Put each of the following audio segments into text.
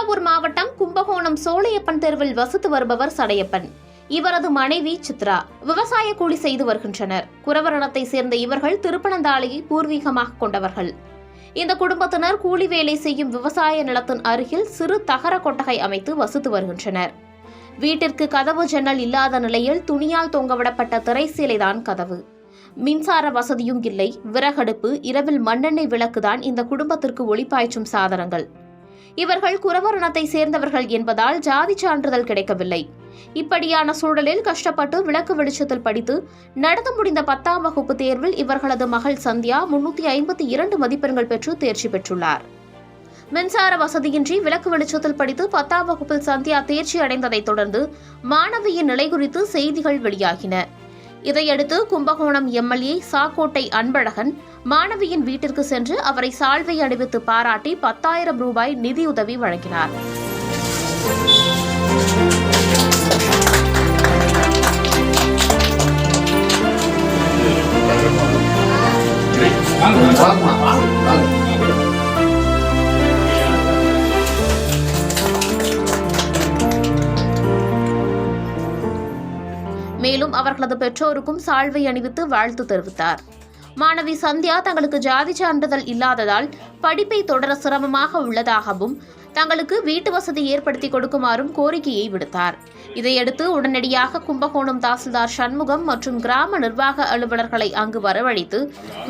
மாவட்டம் கும்பகோணம் சோழையப்பன் தெருவில் வசித்து வருபவர் சடையப்பன். இவரது மனைவி சித்ரா. விவசாய கூலி செய்து வருகின்றனர். குறவரணத்தை சேர்ந்த இவர்கள் திருப்பனந்தாளியை பூர்வீகமாக கொண்டவர்கள். இந்த குடும்பத்தினர் கூலி வேலை செய்யும் விவசாய நிலத்தின் அருகில் சிறு தகர கொட்டகை அமைத்து வசித்து வருகின்றனர். வீட்டிற்கு கதவு ஜன்னல் இல்லாத நிலையில் துணியால் தொங்கவிடப்பட்ட திரைசீலைதான் கதவு. மின்சார வசதியும் இல்லை. விறகடுப்பு இரவில் மண்ணெண்ணெய் விளக்குதான் இந்த குடும்பத்திற்கு ஒளிப்பாய்ச்சும் சாதனங்கள். இவர்கள் குறவரணத்தை சேர்ந்தவர்கள் என்பதால் ஜாதி சான்றிதழ் கிடைக்கவில்லை. இப்படியான சூழலில் கஷ்டப்பட்டு விளக்கு வெளிச்சத்தில் படித்து நடந்து முடிந்த பத்தாம் வகுப்பு தேர்வில் இவர்களது மகள் சந்தியா முன்னூத்தி ஐம்பத்தி இரண்டு மதிப்பெண்கள் பெற்று தேர்ச்சி பெற்றுள்ளார். மின்சார வசதியின்றி விளக்கு வெளிச்சத்தில் படித்து பத்தாம் வகுப்பில் சந்தியா தேர்ச்சி அடைந்ததைத் தொடர்ந்து மாணவியின் நிலை குறித்து செய்திகள் வெளியாகின. இதையடுத்து கும்பகோணம் எம்எல்ஏ சாக்கோட்டை அன்பழகன் மாணவியின் வீட்டிற்கு சென்று அவரை சால்வை அணிவித்து பாராட்டி பத்தாயிரம் ரூபாய் நிதியுதவி வழங்கினார். மேலும் அவர்களது பெற்றோருக்கும் சால்வை அணிவித்து வாழ்த்து தெரிவித்தார். மாணவி சந்தியா தங்களுக்கு ஜாதி சான்றிதழ் இல்லாததால் படிப்பை தொடர சிரமமாக உள்ளதாகவும் தங்களுக்கு வீட்டு வசதி ஏற்படுத்தி கொடுக்குமாறும் கோரிக்கையை விடுத்தார். இதையடுத்து உடனடியாக கும்பகோணம் தாசில்தார் சண்முகம் மற்றும் கிராம நிர்வாக அலுவலர்களை அங்கு வரவழைத்து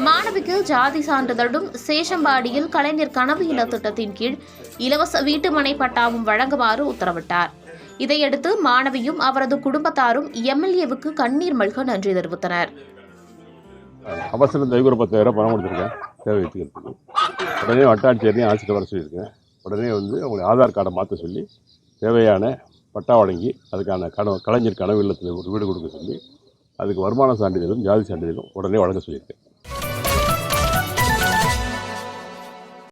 மாணவிக்கு ஜாதி சான்றிதழும் சேஷம்பாடியில் கலைஞர் கனவு இல்ல திட்டத்தின் கீழ் இலவச வீட்டுமனை பட்டாவும் வழங்குமாறு உத்தரவிட்டார். இதையடுத்து மாணவியும் அவரது குடும்பத்தாரும் எம்எல்ஏவுக்கு கண்ணீர் மல்க நன்றி தெரிவித்தனர். அவசரம் தயவு பத்தாயிரம் பணம் கொடுத்துருக்கேன். தேவை வைத்துக்கிறதுக்கு. உடனே வட்டாட்சியரையும் ஆட்சியில் வர சொல்லியிருக்கேன். உடனே வந்து அவங்களுடைய ஆதார் கார்டை மாற்ற சொல்லி தேவையான பட்டா வழங்கி அதுக்கான கனவு கலைஞர் கனவு இல்லத்தில் ஒரு வீடு கொடுக்க சொல்லி அதுக்கு வருமான சான்றிதழும் ஜாதி சான்றிதழும் உடனே வழங்க சொல்லியிருக்கேன்.